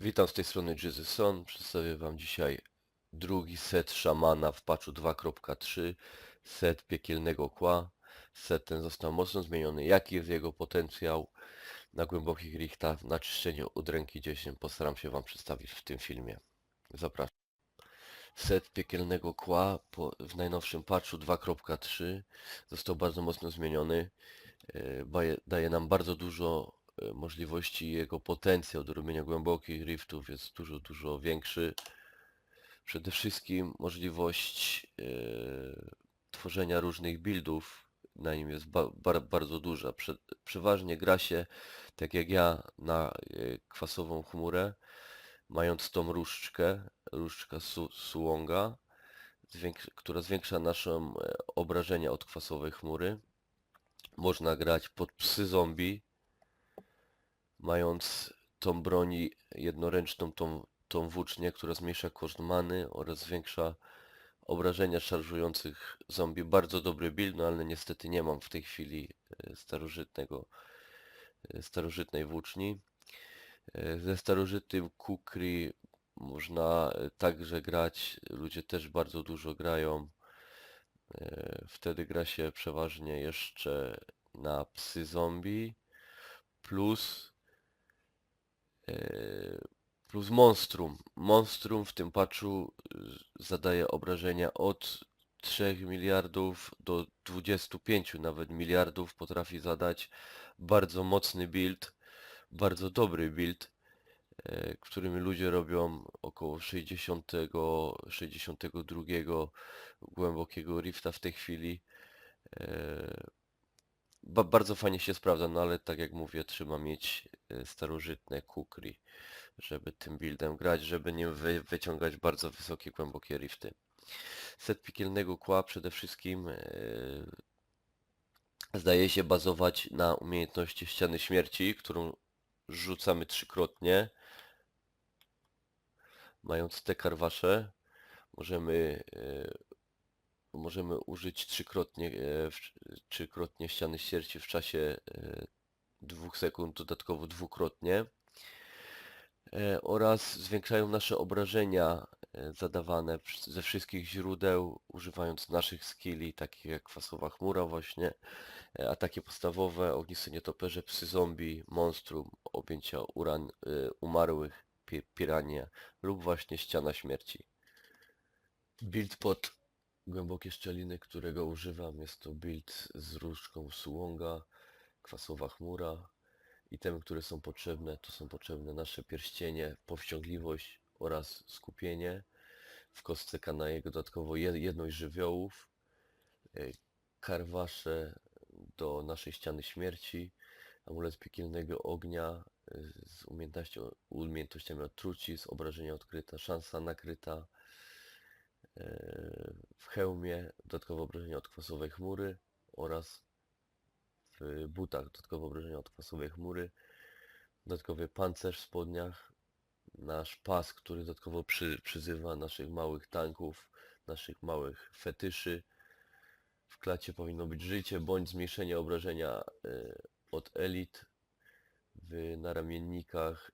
Witam z tej strony Jizzy Son. Przedstawię Wam dzisiaj drugi set szamana w patchu 2.3, set piekielnego kła. Set ten został mocno zmieniony. Jaki jest jego potencjał na głębokich richtach, na czyszczenie od ręki 10 postaram się Wam przedstawić w tym filmie. Zapraszam. Set piekielnego kła w najnowszym patchu 2.3 został bardzo mocno zmieniony. E, Daje nam bardzo dużo możliwości i jego potencjał do robienia głębokich riftów jest dużo, dużo większy. Przede wszystkim możliwość e, tworzenia różnych buildów na nim jest ba bar bardzo duża. Prze przeważnie gra się, tak jak ja, na e, kwasową chmurę, mając tą różdżkę, różdżka su Suonga, zwięks- która zwiększa nasze e, obrażenia od kwasowej chmury. Można grać pod psy zombie, mając tą broni jednoręczną, tą, tą włócznię, która zmniejsza koszt many oraz zwiększa obrażenia szarżujących zombie. Bardzo dobry build, no ale niestety nie mam w tej chwili e, starożytnego, e, starożytnej włóczni. E, Ze starożytnym Kukri można także grać, ludzie też bardzo dużo grają. Wtedy gra się przeważnie jeszcze na psy zombie plus plus monstrum. Monstrum w tym patchu y, zadaje obrażenia od 3 miliardów do 25 nawet miliardów potrafi zadać. Bardzo mocny build, bardzo dobry build, e, którymi ludzie robią około 60, 62 głębokiego rifta w tej chwili. Ba bardzo fajnie się sprawdza, no ale tak jak mówię, trzeba mieć e, starożytne kukri, żeby tym buildem grać, żeby nim wy wyciągać bardzo wysokie, głębokie rifty. Set piekielnego kła przede wszystkim e, zdaje się bazować na umiejętności ściany śmierci, którą rzucamy trzykrotnie. Mając te karwasze, możemy e, możemy użyć trzykrotnie, e, trzykrotnie ściany śmierci w czasie e, dwóch sekund, dodatkowo dwukrotnie. E, Oraz zwiększają nasze obrażenia zadawane ze wszystkich źródeł, używając naszych skilli, takich jak kwasowa chmura właśnie, ataki podstawowe, ognisty nietoperze, psy zombie, monstrum, objęcia uran, umarłych, pi- pirania lub właśnie ściana śmierci. Build pod głębokie szczeliny, którego używam, jest to build z różdżką Suonga, kwasowa chmura. Itemy, które są potrzebne, to są potrzebne nasze pierścienie, powściągliwość oraz skupienie. W kostce kanajego dodatkowo jed- jedność żywiołów, e, karwasze do naszej ściany śmierci, amulet piekielnego ognia e, z umiejętnością, umiejętnościami od trucizn, obrażenia odkryta, szansa nakryta, w hełmie dodatkowe obrażenia od kwasowej chmury oraz w butach dodatkowe obrażenia od kwasowej chmury, dodatkowy pancerz w spodniach, nasz pas, który dodatkowo przy, przyzywa naszych małych tanków, naszych małych fetyszy. W klacie powinno być życie bądź zmniejszenie obrażenia e, od elit. W naramiennikach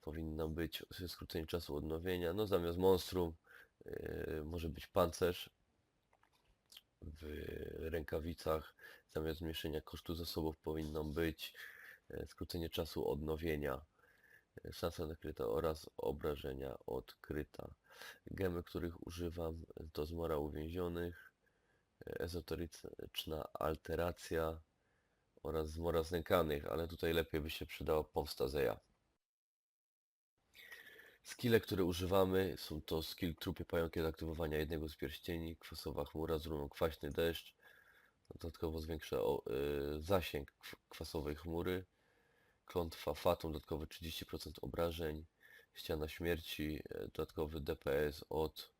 powinno być skrócenie czasu odnowienia. No zamiast monstrum może być pancerz. W rękawicach zamiast zmniejszenia kosztu zasobów powinno być e, skrócenie czasu odnowienia, e, szansa nakryta oraz obrażenia odkryta. Gemy, których używam e, to zmora uwięzionych, e, ezoteryczna alteracja oraz zmora znękanych, ale tutaj lepiej by się przydała pomsta Zeja. Skille, które używamy są to skill trupie pająki do aktywowania jednego z pierścieni, kwasowa chmura z runą kwaśny deszcz, dodatkowo zwiększa o, y, zasięg kw- kwasowej chmury, klątwa fatum, dodatkowe 30% obrażeń, ściana śmierci, e, dodatkowy DPS od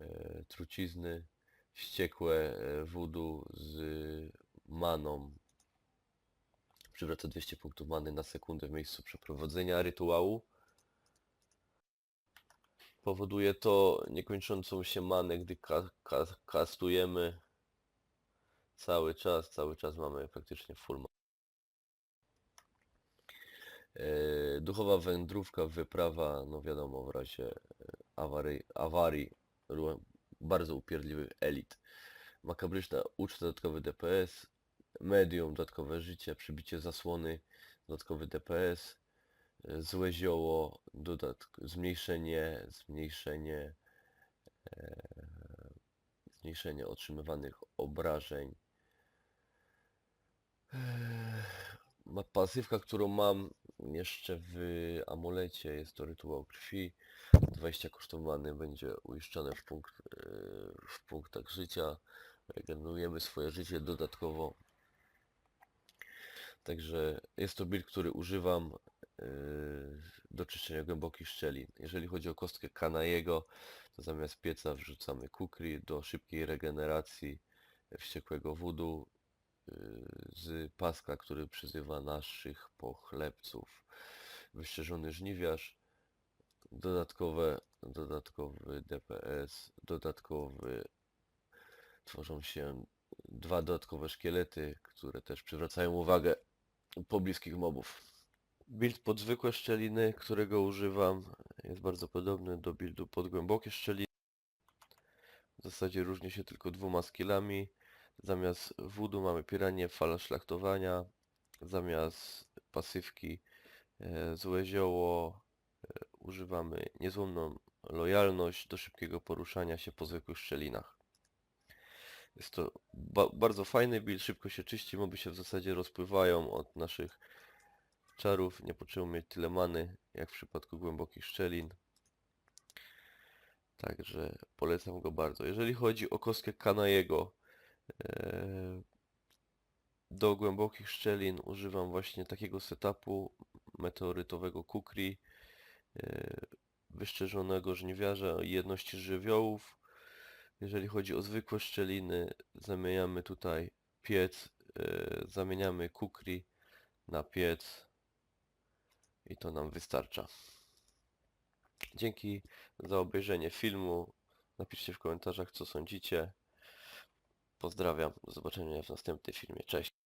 e, trucizny, wściekłe e, voodoo z maną, przywraca 200 punktów many na sekundę w miejscu przeprowadzenia rytuału. Powoduje to niekończącą się manę, gdy ka ka kastujemy cały czas, cały czas mamy praktycznie full E, Duchowa wędrówka, wyprawa, no wiadomo, w razie e, awarii, awarii bardzo upierdliwych elit. Makabryczna uczta, dodatkowy DPS. Medium, dodatkowe życie, przybicie zasłony, dodatkowy DPS. E, Złe zioło, dodatk zmniejszenie, zmniejszenie, e, zmniejszenie otrzymywanych obrażeń. Ma pasywka, którą mam jeszcze w amulecie, jest to rytuał krwi. 20 kosztowany będzie uiszczone w, punkt, e, w punktach życia. Regenerujemy swoje życie dodatkowo. Także jest to build, który używam e, do czyszczenia głębokich szczelin. Jeżeli chodzi o kostkę Kanajego, to zamiast pieca wrzucamy kukri do szybkiej regeneracji wściekłego wudu y, z paska, który przyzywa naszych pochlebców. Wyszczerzony żniwiarz, dodatkowe, dodatkowy DPS, dodatkowy, tworzą się dwa dodatkowe szkielety, które też przywracają uwagę pobliskich mobów. Build pod zwykłe szczeliny, którego używam, jest bardzo podobny do buildu pod głębokie szczeliny. W zasadzie różni się tylko dwoma skillami. Zamiast woodu mamy piranie, fala szlachtowania. Zamiast pasywki e, złe zioło e, używamy niezłomną lojalność do szybkiego poruszania się po zwykłych szczelinach. Jest to ba bardzo fajny build, szybko się czyści, moby się w zasadzie rozpływają od naszych czarów. Nie potrzebujemy mieć tyle many, jak w przypadku głębokich szczelin. Także polecam go bardzo. Jeżeli chodzi o kostkę Kanajego, e, do głębokich szczelin używam właśnie takiego setupu meteorytowego kukri, e, wyszczerzonego żniwiarza i jedności żywiołów. Jeżeli chodzi o zwykłe szczeliny, zamieniamy tutaj piec, e, zamieniamy kukri na piec i to nam wystarcza. Dzięki za obejrzenie filmu. Napiszcie w komentarzach co sądzicie. Pozdrawiam. Do zobaczenia w następnym filmie. Cześć.